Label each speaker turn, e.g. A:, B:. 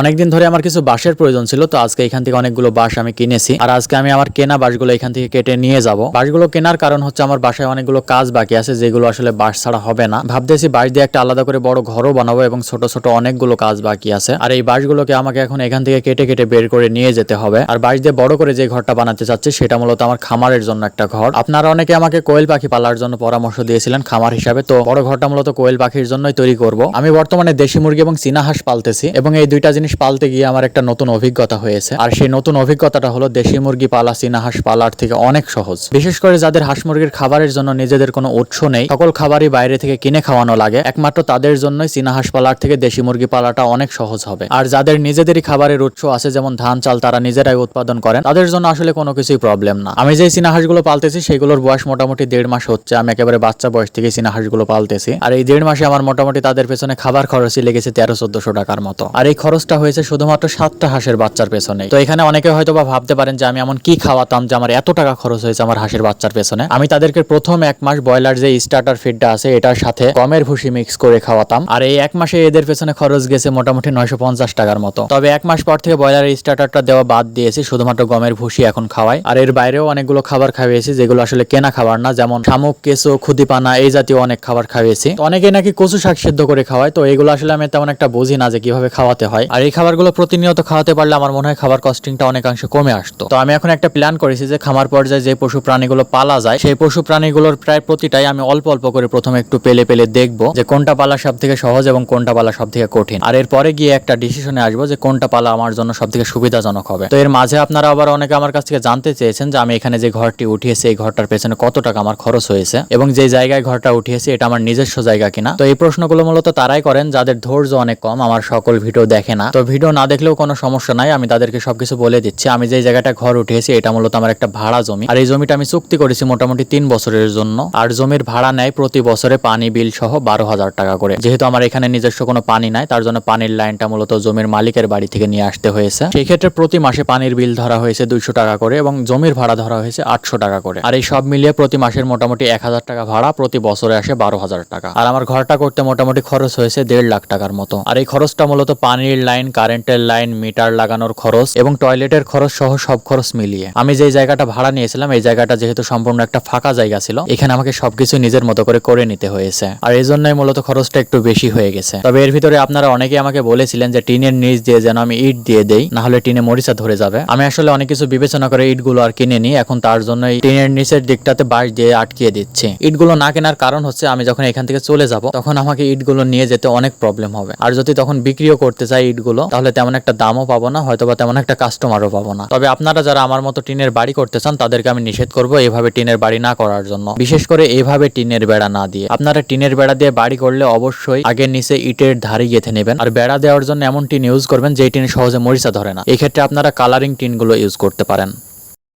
A: অনেকদিন ধরে আমার কিছু বাঁশের প্রয়োজন ছিল, তো আজকে এখান থেকে অনেকগুলো বাঁশ আমি কিনেছি। আর আজকে আমি আমার কেনা বাঁশগুলো এখান থেকে কেটে নিয়ে যাব। বাঁশগুলো কেনার কারণ হচ্ছে আমার বাসায় অনেকগুলো কাজ বাকি আছে, যেগুলো আসলে বাঁশ ছাড়া হবে না। ভাবতেছি বাঁশ দিয়ে একটা আলাদা করে বড় ঘরও বানাবো এবং ছোট ছোট অনেকগুলো কাজ বাকি আছে। আর এই বাঁশগুলোকে আমাকে এখন এখান থেকে কেটে কেটে বের করে নিয়ে যেতে হবে। আর বাঁশ দিয়ে বড় করে যে ঘরটা বানাতে চাচ্ছি, সেটা মূলত আমার খামারের জন্য একটা ঘর। আপনারা অনেকে আমাকে কোয়েল পাখি পালার জন্য পরামর্শ দিয়েছিলেন খামার হিসাবে, তো বড় ঘরটা মূলত কোয়েল পাখির জন্যই তৈরি করব। আমি বর্তমানে দেশি মুরগি এবং চীনা হাঁস পালতেছি এবং এই দুইটা জিনিস পালতে গিয়ে আমার একটা নতুন অভিজ্ঞতা হয়েছে। আর সেই নতুন অভিজ্ঞতাটা হলো দেশি মুরগি পালা, চীনা হাঁস পালার থেকে অনেক সহজ। বিশেষ করে যাদের হাঁস মুরগির খাবারের জন্য নিজেদের কোনো উৎস নেই, সকল খাবারই বাইরে থেকে কিনে খাওয়ানো লাগে। একমাত্র তাদের জন্যই চীনা হাঁস পালার থেকে দেশি মুরগি পালাটা অনেক সহজ হবে। আর যাদের নিজেদেরই খাবারের উৎস আছে, যেমন ধান, চাল, তারা নিজেরাই উৎপাদন করেন। তাদের জন্য আসলে কোনো কিছুই প্রবলেম না। আমি যে চীনা হাঁসগুলো পালতেছি সেগুলোর বয়স মোটামুটি দেড় মাস হচ্ছে। আমি একেবারে বাচ্চা বয়স থেকে চীনা হাঁসগুলো পালতেছি। আর এই দেড় মাসে আমার মোটামুটি তাদের পেছনে খাবার খরচই লেগেছে তেরো, চোদ্দশো টাকার মতো। আর এই খরচটা হয়েছে শুধুমাত্র সাতটা হাঁসের বাচ্চার পেছনে। তো এখানে অনেকে হয়তো বা ভাবতে পারেন যে আমি এমন কি খাওয়াতাম যে আমার এত টাকা খরচ হয়েছে আমার হাঁসের বাচ্চার পেছনে। আমি তাদেরকে প্রথম এক মাস ব্রয়লার যে স্টার্টার ফিডটা আছে, এটার সাথে গমের ভুসি মিক্স করে খাওয়াতাম। আর এই এক মাসে এদের পেছনে খরচ গেছে মোটামুটি নয়শো পঞ্চাশ টাকার মতো। তবে এক মাস পর থেকে ব্রয়লারের স্টার্টারটা দেওয়া বাদ দিয়েছি, শুধুমাত্র গমের ভুসি এখন খাওয়াই। আর এর বাইরেও অনেকগুলো খাবার খাইয়েছি যেগুলো আসলে কেনা খাবার না, যেমন শামুক, কেঁচো, খুদিপানা, এই জাতীয় অনেক খাবার খাইয়েছি। অনেকে নাকি কচু শাক সিদ্ধ করে খাওয়ায়, তো এগুলো আসলে আমি তেমন একটা বুঝি না যে কীভাবে খাওয়াতে হয়। আর এই খাবারগুলো প্রতিনিয়ত খাওয়াতে পারলে আমার মনে হয় খাবার কস্টিংটা অনেকাংশে কমে আসতো। তো আমি এখন একটা প্ল্যান করেছি যে খামার পর্যায়ে যে পশু প্রাণীগুলো পালা যায়, সেই পশু প্রাণীগুলোর প্রায় প্রতিটাই আমি অল্প অল্প করে প্রথমে একটু পেলে পেলে দেখব যে কোনটা পালা সব থেকে সহজ এবং কোনটা পালা সব থেকে কঠিন। আর এরপরে গিয়ে একটা ডিসিশনে আসব যে কোনটা পালা আমার জন্য সব থেকে সুবিধাজনক হবে। তো এর মাঝে আপনারা আবার অনেকে আমার কাছ থেকে জানতে চেয়েছেন যে আমি এখানে যে ঘরটি উঠিয়েছি, এই ঘরটার পেছনে কত টাকা আমার খরচ হয়েছে এবং যে জায়গায় ঘরটা উঠিয়েছি, এটা আমার নিজস্ব জায়গা কিনা? তো এই প্রশ্নগুলো মূলত তারাই করেন, যাদের ধৈর্য অনেক কম, আমার সকল ভিডিও দেখে না তো ভিডিও না দেখলেও কোনো সমস্যা নাই, আমি তাদেরকে সবকিছু বলে দিচ্ছি। আমি যে জায়গাটা ঘর উঠিয়েছি, এটা মূলত আমার একটা ভাড়া জমি। আর এই জমিটা আমি চুক্তি করেছি মোটামুটি তিন বছরের জন্য। আর জমির ভাড়া নেয় প্রতি বছরে পানি বিল সহ বারো হাজার টাকা করে। যেহেতু আমার এখানে নিজস্ব কোনো পানি নাই, তার জন্য পানির লাইনটা মূলত জমির মালিকের বাড়ি থেকে নিয়ে আসতে হয়েছে। সেই ক্ষেত্রে প্রতি মাসে পানির বিল ধরা হয়েছে দুইশো টাকা করে এবং জমির ভাড়া ধরা হয়েছে আটশো টাকা করে। আর এই সব মিলিয়ে প্রতি মাসের মোটামুটি এক হাজার টাকা ভাড়া, প্রতি বছরে আসে বারো হাজার টাকা। আর আমার ঘরটা করতে মোটামুটি খরচ হয়েছে দেড় লাখ টাকার মতো। আর এই খরচটা মূলত পানির লাইন কারেন্টের লাইন, মিটার লাগানোর খরচ এবং টয়লেটের খরচ সহ সব খরচ মিলিয়ে। আমি যে জায়গাটা ভাড়া নিয়েছিলাম, এই জায়গাটা যেহেতু সম্পূর্ণ একটা ফাঁকা জায়গা ছিল, এখানে আমাকে সবকিছু নিজের মতো করে করে নিতে হয়েছে। আর এই জন্যই মূলত খরচটা একটু বেশি হয়ে গেছে। তবে এর ভিতরে আপনারা অনেকে আমাকে বলেছিলেন যে, টিনের নিচ দিয়ে যেন আমি ইট দিয়ে দেই, না হলে টিনে মরিচা ধরে যাবে। আমি আসলে অনেক কিছু বিবেচনা করে ইটগুলো আর কিনে নিই, এখন তার জন্য টিনের নিচের দিকটাতে বাঁশ দিয়ে আটকিয়ে দিচ্ছি। ইটগুলো না কেনার কারণ হচ্ছে, আমি যখন এখান থেকে চলে যাব, তখন আমাকে ইটগুলো নিয়ে যেতে অনেক প্রবলেম হবে। আর যদি তখন বিক্রিও করতে চাই ইটগুলো তাহলে তেমন একটা দামও পাবো না হয়তো বা তেমন একটা কাস্টমারও পাবো না। তবে আপনারা যারা আমার মতো টিনের বাড়ি করতে চান, তাদেরকে আমি নিষেধ করব এভাবে টিনের বাড়ি না করার জন্য। বিশেষ করে এইভাবে টিনের বেড়া না দিয়ে। আপনারা টিনের বেড়া দিয়ে বাড়ি করলে অবশ্যই আগে নিচে ইটের ধারে গেঁথে নেবেন। আর বেড়া দেওয়ার জন্য এমন টিন ইউজ করবেন যে টিন সহজে মরিচা ধরে না। এক্ষেত্রে আপনারা কালারিং টিনগুলো ইউজ করতে পারেন।